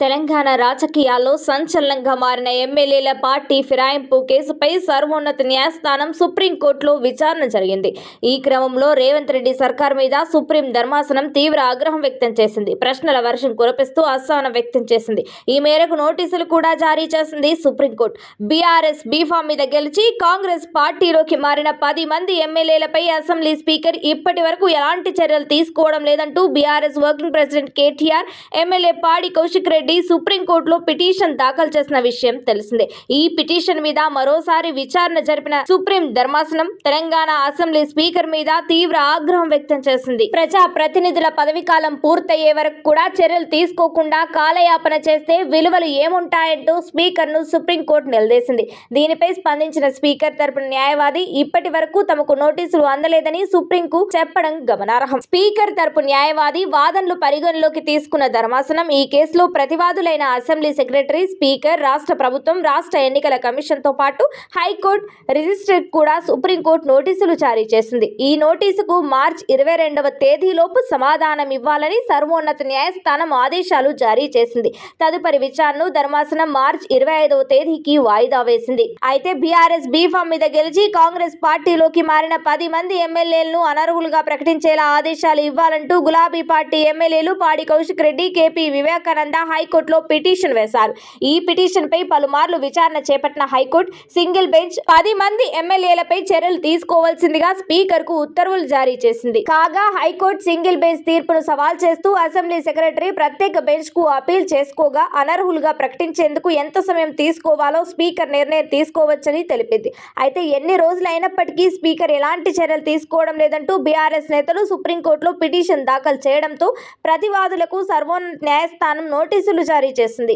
తెలంగాణ రాజకీయాల్లో సంచలనంగా మారిన ఎమ్మెల్యేల పార్టీ ఫిరాయింపు కేసుపై సర్వోన్నత న్యాయస్థానం సుప్రీంకోర్టులో విచారణ జరిగింది. ఈ క్రమంలో రేవంత్ రెడ్డి సర్కార్ మీద సుప్రీం ధర్మాసనం తీవ్ర ఆగ్రహం వ్యక్తం చేసింది. ప్రశ్నల వర్షం కురిపిస్తూ అసహనం వ్యక్తం చేసింది. ఈ మేరకు నోటీసులు కూడా జారీ చేసింది సుప్రీంకోర్టు. బీఆర్ఎస్ బీఫామ్ మీద గెలిచి కాంగ్రెస్ పార్టీలోకి మారిన పది మంది ఎమ్మెల్యేలపై అసెంబ్లీ స్పీకర్ ఇప్పటి వరకు ఎలాంటి చర్యలు తీసుకోవడం లేదంటూ BRS working president KTR MLA Padi Kaushik Reddy సుప్రీంకోర్టులో పిటిషన్ దాఖలు చేసిన విషయం తెలిసిందే. ఈ పిటిషన్ మీద మరోసారి విచారణ జరిపిన సుప్రీం ధర్మాసనం తెలంగాణ అసెంబ్లీ స్పీకర్ మీద తీవ్ర ఆగ్రహం వ్యక్తం చేసింది. ప్రజా ప్రతినిధుల పదవీకాలం పూర్తయ్యే వరకు కూడా చర్యలు తీసుకోకుండా కాలయాపన చేస్తే విలువలు ఏముంటాయంటూ స్పీకర్ను సుప్రీంకోర్టు నిలదీసింది. దీనిపై స్పందించిన స్పీకర్ తరపున న్యాయవాది ఇప్పటి వరకు తమకు నోటీసులు అందలేదని సుప్రీంకు చెప్పడం గమనార్హం. స్పీకర్ తరపు న్యాయవాది వాదనలు పరిగణలోకి తీసుకున్న ధర్మాసనం ఈ కేసులో ప్రతి ప్రతివాదులైన అసెంబ్లీ సెక్రటరీ స్పీకర్ రాష్ట్ర ప్రభుత్వం రాష్ట్ర ఎన్నికల కమిషన్తో పాటు హైకోర్టు రిజిస్టర్ కూడా సుప్రీంకోర్టు నోటీసులు జారీ చేసింది. ఈ నోటీసుకు మార్చి ఇరవై రెండవ తేదీలోపు సమాధానం ఇవ్వాలని సర్వోన్నత న్యాయస్థానం ఆదేశాలు జారీ చేసింది. తదుపరి విచారణను ధర్మాసనం మార్చి ఇరవై ఐదవ తేదీకి వాయిదా వేసింది. అయితే బీఆర్ఎస్ బీఫామ్ మీద గెలిచి కాంగ్రెస్ పార్టీలోకి మారిన పది మంది ఎమ్మెల్యేలను అనర్హులుగా ప్రకటించేలా ఆదేశాలు ఇవ్వాలంటూ గులాబీ పార్టీ ఎమ్మెల్యేలు పాడి కౌశిక్ రెడ్డి కేపీ వివేకానంద హై హైకోర్టులో పిటిషన్ వేశారు. ఈ పిటిషన్ పై పలుమార్లు విచారణ చేపట్టిన హైకోర్టు సింగిల్ బెంచ్ పది మంది ఎమ్మెల్యేలపై చర్యలు తీసుకోవాల్సిందిగా స్పీకర్కు ఉత్తర్వులు జారీ చేసింది. కాగా హైకోర్టు సింగిల్ బెంచ్ తీర్పును సవాల్ చేస్తూ అసెంబ్లీ సెక్రటరీ ప్రత్యేక బెంచ్కు అపీల్ చేసుకోగా అనర్హులుగా ప్రకటించేందుకు ఎంత సమయం తీసుకోవాలో స్పీకర్ నిర్ణయం తీసుకోవచ్చని తెలిపింది. అయితే ఎన్ని రోజులు అయినప్పటికీ స్పీకర్ ఎలాంటి చర్యలు తీసుకోవడం లేదంటూ బీఆర్ఎస్ నేతలు సుప్రీంకోర్టులో పిటిషన్ దాఖలు చేయడంతో ప్రతివాదులకు సర్వోన్నత న్యాయస్థానం నోటీసులు జారీ చేసింది.